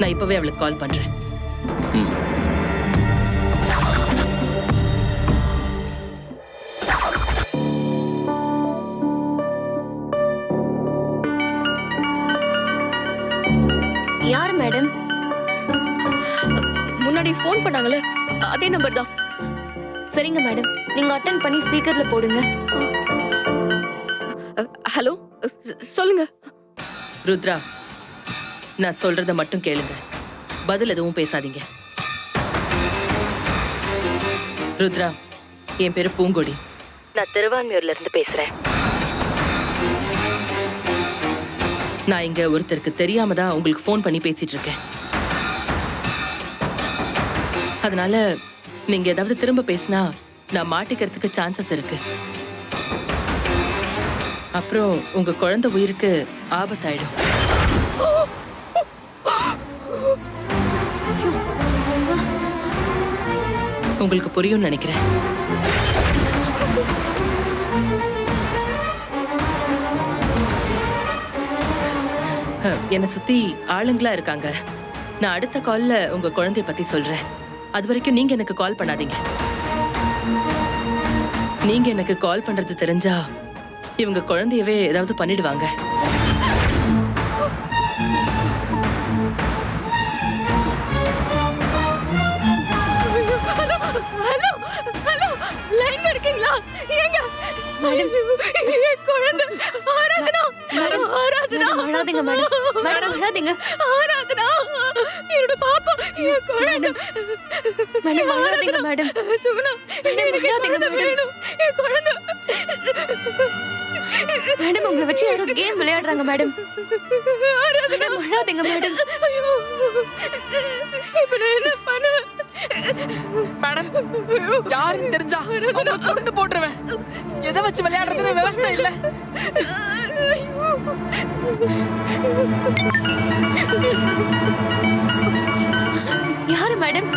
நான் இப்பவே அவளுக்கு கால் பண்றேன். யார் மேடம்? முன்னாடி ஃபோன் பண்ணாங்கல்ல அதே நம்பர் தான். சரிங்க மேடம். நீங்க அட்டன் பண்ணி ஸ்பீக்கர்ல போடுங்க. ஹலோ சொல்லுங்க. ருத்ரா நான் சொல்றத மட்டும் கேளுங்க. பதில் எதுவும் பேசாதீங்க. ருத்ரா என் பேரு பூங்கொடி. நான் திருவான்மையூர்ல இருந்து பேசுறேன். நான் இங்க ஒருத்தருக்கு தெரியாம தான் உங்களுக்கு ஃபோன் பண்ணி பேசிட்டு இருக்கேன் அதனால நீங்க ஏதாவது திரும்ப பேசினா நான் மாட்டிக்கிறதுக்கு சான்சஸ் இருக்கு. அப்புறம் உங்க குழந்தை உயிருக்கு ஆபத்தாயிடும். உங்களுக்கு புரியும்னு நினைக்கிறேன். என்னை சுத்தி ஆளுங்களா இருக்காங்க. நான் அடுத்த கால்ல உங்க குழந்தைய பத்தி சொல்றேன். அது வரைக்கும் நீங்க எனக்கு கால் பண்ணாதீங்க. நீங்க எனக்கு கால் பண்றது தெரிஞ்சா இவங்க குழந்தையவே ஏதாவது பண்ணிடுவாங்க. மேடம். குழந்தை ஆராதனா மேடம், ஆராதனா. மேடம், அழாதீங்க மேடம். மேடம் அழாதீங்க ஆராதனா. என்னோட பாப்பா என் குழந்தை. மேடம் அழாதீங்க மேடம். சுகுணா மேடம், அழாதீங்க, மேடம். என் குழந்தை. மேடம் உங்களை வச்சு யாரோ கேம் விளையாடுறாங்க மேடம். மேடம் அழாதீங்க மேடம். ஐயோ. இப்ப நான் என்ன பண்ணுவேன் மேடம் யாருன்னு தெரிஞ்சா அவங்கள கொண்டு போட்டுருவேன். எதை வச்சு விளையாடுறதுன்னு விவசாய இல்ல. யாரு மேடம்?